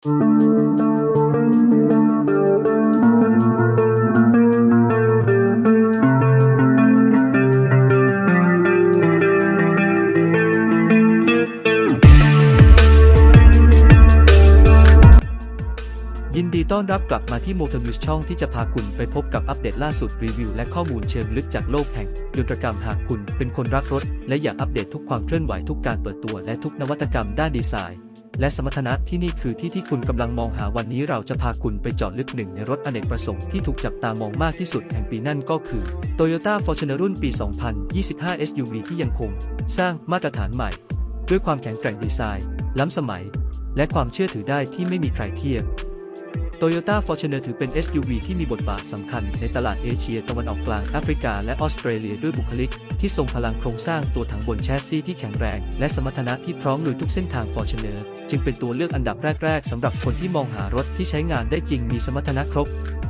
ยินดีต้อนรับกลับมาที่ Motor News ช่องที่จะพาคุณไปพบกับอัปเดตล่าสุดรีวิวและข้อมูลเชิงลึกจากโลกแห่งยนตรกรรมหากคุณเป็นคนรักรถ และอยากอัปเดตทุกความเคลื่อนไหวทุกการเปิดตัวและทุกนวัตกรรมด้านดีไซน์ และสมรรถนะที่นี่คือที่ที่คุณกำลังมองหาวันนี้เราจะพาคุณไปเจาะลึกหนึ่งในรถอเนกประสงค์ที่ถูกจับตามองมากที่สุดแห่งปีนั่นก็คือ Toyota Fortuner รุ่นปี 2025 SUV ที่ยังคง สร้างมาตรฐานใหม่ ด้วยความแข็งแกร่งดีไซน์ ล้ำสมัย และความเชื่อถือได้ที่ไม่มีใครเทียบ Toyota Fortuner ถือเป็น SUV ที่มีบทบาทสำคัญในตลาดเอเชียตะวันออกกลางแอฟริกาและออสเตรเลียด้วยบุคลิก ที่ทรงพลังโครงสร้างตัวถังบนแชสซีที่แข็งแรง และสมรรถนะที่พร้อมลุยทุกเส้นทาง Fortuner จึงเป็นตัวเลือกอันดับแรก ๆสำหรับคนที่มองหารถที่ใช้งานได้จริงมีสมรรถนะครบ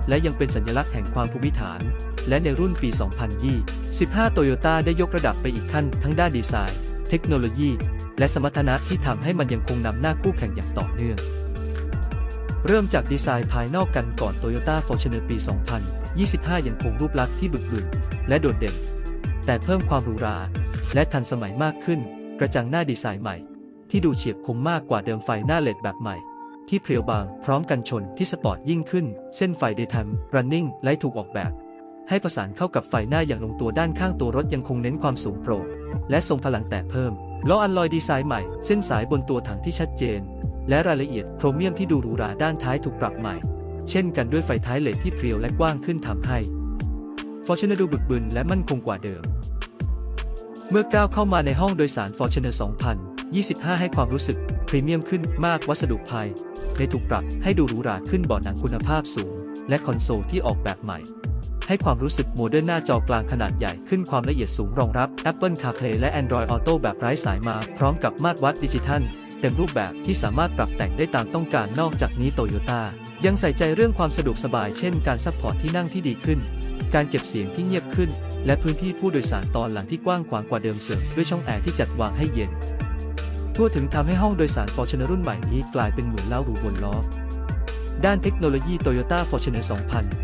และยังเป็นสัญลักษณ์แห่งความภูมิฐาน และในรุ่นปี 2025 Toyota ได้ยกระดับไปอีกขั้นทั้งด้านดีไซน์ เทคโนโลยี และสมรรถนะที่ทำให้มันยังคงนำหน้าคู่แข่งอย่างต่อเนื่อง เริ่มจากดีไซน์ภายนอกกันก่อน Toyota Fortuner ปี 2025 ยังคงรูปลักษณ์ที่บึกบึนและโดดเด่น แต่เพิ่มความหรูหรา และทันสมัยมากขึ้น กระจังหน้าดีไซน์ใหม่ ที่ดูเฉียบคมมากกว่าเดิมไฟหน้าเลดแบบใหม่ ที่เพรียวบางพร้อมกันชนที่สปอร์ตยิ่งขึ้น เส้นไฟ Daytime Running ไลท์ถูกออกแบบ ให้ประสานเข้ากับไฟหน้าอย่างลงตัวด้านข้างตัวรถยังคงเน้นความสูงโปร่งและทรงพลังแต่เพิ่มล้ออัลลอยดีไซน์ใหม่ เส้นสายบนตัวถังที่ชัดเจน และรายละเอียดโครเมียมที่ดูหรูหราด้านท้ายถูกปรับใหม่ เช่นกันด้วยไฟท้ายเลดที่เพรียวและกว้างขึ้นทำให้ Fortuner ดูบึกบึนและมั่นคงกว่าเดิม เมื่อก้าวเข้ามาในห้องโดยสาร Fortuner 2025 ให้ความรู้สึกพรีเมียมขึ้นมากวัสดุภายในถูกปรับให้ดูหรูหราขึ้นเบาะหนังคุณภาพสูง และคอนโซลที่ออกแบบใหม่ ให้ความรู้สึกโมเดิร์นหน้าจอกลางขนาดใหญ่ขึ้นความละเอียดสูงรองรับ Apple CarPlay และ Android Auto แบบไร้สายมา พร้อมกับมาตรวัดดิจิทัล เต็มรูปแบบที่สามารถปรับแต่งได้ตามต้องการนอกจากนี้โตโยต้ายังใส่ใจเรื่องความสะดวกสบายเช่นการซัพพอร์ตที่นั่งที่ดีขึ้น การเก็บเสียงที่เงียบขึ้น และพื้นที่ผู้โดยสารตอนหลังที่กว้างขวางกว่าเดิมเสริมด้วยช่องแอร์ที่จัดวางให้เย็น ทั่วถึงทำให้ห้องโดยสาร Fortuner รุ่นใหม่นี้กลายเป็นเหมือนเล่าหรูบนล้อด้านเทคโนโลยี Toyota Fortuner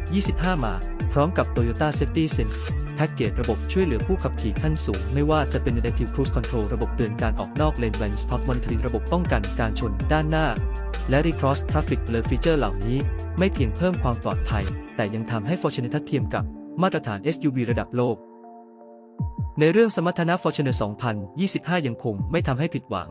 2025 มา พร้อมกับ Toyota Safety Sense แพ็กเกจระบบช่วยเหลือผู้ขับขี่ขั้นสูง ไม่ว่าจะเป็น Adaptive Cruise Control ระบบเตือนการออกนอกเลน Blind Spot Monitoring ระบบป้องกันการชนด้านหน้า และ Recross Traffic Alert Feature เหล่านี้ ไม่เพียงเพิ่มความปลอดภัย แต่ยังทำให้ Fortuner ทัดเทียมกับมาตรฐาน SUV ระดับโลก ในเรื่องสมรรถนะ Fortuner 2025 ยังคงไม่ทำให้ผิดหวัง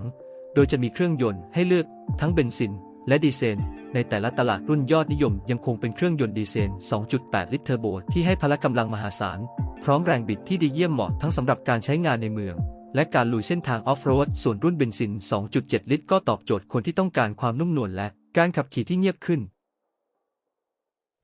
โดยจะมีเครื่องยนต์ให้เลือกทั้งเบนซินและดีเซลในแต่ละตลาดรุ่นยอดนิยมยังคงเป็นเครื่องยนต์ดีเซล 2.8 ลิตรเทอร์โบที่ให้พละกำลังมหาศาล พร้อมแรงบิดที่ดีเยี่ยมเหมาะทั้งสำหรับการใช้งานในเมือง และการลุยเส้นทางออฟโรด ส่วนรุ่นเบนซิน 2.7 ลิตร ก็ตอบโจทย์คนที่ต้องการความนุ่มนวลและการขับขี่ที่เงียบขึ้น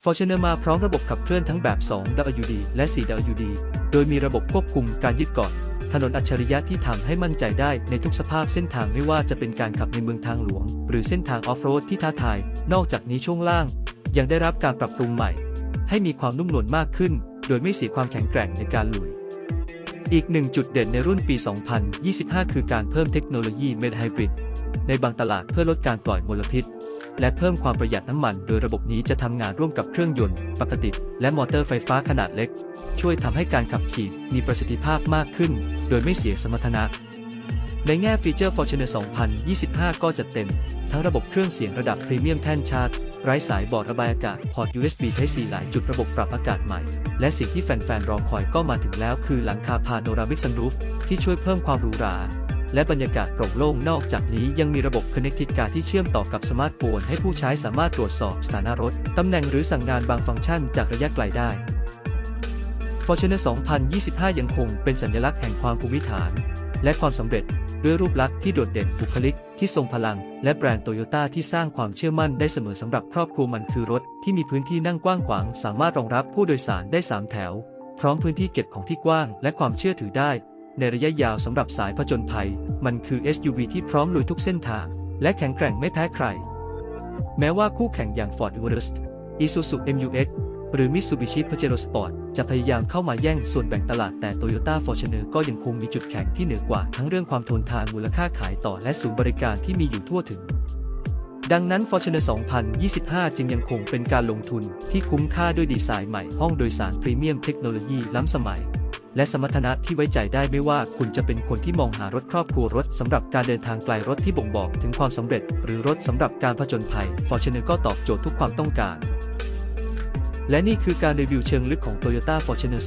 Fortuner มาพร้อมระบบขับเคลื่อนทั้งแบบ 2WD และ 4WD โดยมีระบบควบคุมการยึดเกาะถนนอัจฉริยะที่ทำให้มั่นใจได้ในทุกสภาพเส้นทางไม่ว่าจะเป็นการขับในเมืองทางหลวง หรือเส้นทางออฟโรดที่ท้าทาย นอกจากนี้ช่วงล่าง ยังได้รับการปรับปรุงใหม่ ให้มีความนุ่มนวลมากขึ้น โดยไม่เสียความแข็งแกร่งในการลุย อีกหนึ่งจุดเด่นในรุ่นปี 2025 คือการเพิ่มเทคโนโลยีเมดไฮบริดในบางตลาดเพื่อลดการปล่อยมลพิษ และเพิ่มความประหยัดน้ำมัน โดยระบบนี้จะทำงานร่วมกับเครื่องยนต์ ปกติ และมอเตอร์ไฟฟ้าขนาดเล็ก ช่วยทำให้การขับขี่มีประสิทธิภาพมากขึ้น โดยไม่เสียสมรรถนะ ในแง่ฟีเจอร์ Fortuner 2025 ก็จะเต็ม ทั้งระบบเครื่องเสียงระดับพรีเมียมแท่นชาร์จ ไร้สายบอร์ดระบายอากาศ พอร์ต USB Type C หลายจุดระบบปรับอากาศใหม่ และสิ่งที่แฟนๆ รอคอยก็มาถึงแล้วคือหลังคาพาโนรามิกซันรูฟที่ช่วยเพิ่มความหรูหรา และบรรยากาศโปร่งโล่งนอกจากนี้ยังมีระบบ Connected ที่เชื่อมต่อกับสมาร์ทโฟนให้ผู้ใช้สามารถตรวจสอบสถานะรถตำแหน่งหรือสั่งงานบางฟังก์ชันจากระยะไกลได้ Fortuner 2025 ยังคงเป็นสัญลักษณ์แห่งความภูมิฐาน และความสำเร็จ ด้วยรูปลักษณ์ที่โดดเด่นบุคลิกที่ทรงพลัง และแบรนด์โตโยต้าที่สร้างความเชื่อมั่นได้เสมอสำหรับครอบครัวมันคือรถที่มีพื้นที่นั่งกว้างขวาง สามารถรองรับผู้โดยสารได้ 3 แถว พร้อมพื้นที่เก็บของที่กว้าง และความเชื่อถือได้ ในระยะยาวสำหรับสายผจญภัย มันคือ SUV ที่พร้อมลุยทุกเส้นทาง และแข็งแกร่งไม่แพ้ใคร แม้ว่าคู่แข่งอย่าง Ford Everest Isuzu MU-X หรือ Mitsubishi Pajero Sport จะพยายามเข้ามาแย่งส่วนแบ่งตลาดแต่ Toyota Fortuner ก็ยังคงมีจุดแข็งที่เหนือกว่าทั้งเรื่องความทนทานมูลค่าขายต่อและศูนย์บริการที่มีอยู่ทั่วถึง ดังนั้น Fortuner 2025 จึงยังคงเป็นการลงทุนที่คุ้มค่าด้วยดีไซน์ใหม่ห้องโดยสารพรีเมียมเทคโนโลยีล้ำสมัยและสมรรถนะที่ไว้ใจได้ไม่ว่าคุณจะเป็นคนที่มองหารถครอบครัวรถสำหรับการเดินทางไกลรถที่บ่งบอกถึงความสำเร็จ หรือรถสำหรับการผจญภัย Fortuner ก็ตอบโจทย์ทุกความต้องการ และนี่คือการรีวิวเชิงลึกของ Toyota Fortuner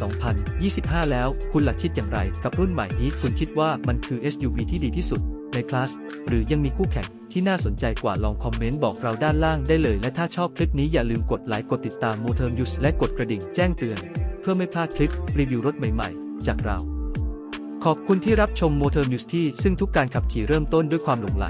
2025 แล้ว คุณหลักคิดอย่างไร กับรุ่นใหม่นี้ คุณคิดว่ามันคือ SUV ที่ดีที่สุด ในคลาส หรือยังมีคู่แข่งที่น่าสนใจกว่าลองคอมเมนต์บอกเราด้านล่างได้เลย และถ้าชอบคลิปนี้อย่าลืมกดไลค์กดติดตาม m o t o r News และกดกระดิ่งแจ้งเตือน เพื่อไม่พลาดคลิปรีวิวรถใหม่ ๆ จากเรา ขอบคุณที่รับชม Motor News ที่ซึ่งทุกการขับขี่เริ่มต้นด้วยความหลงไหล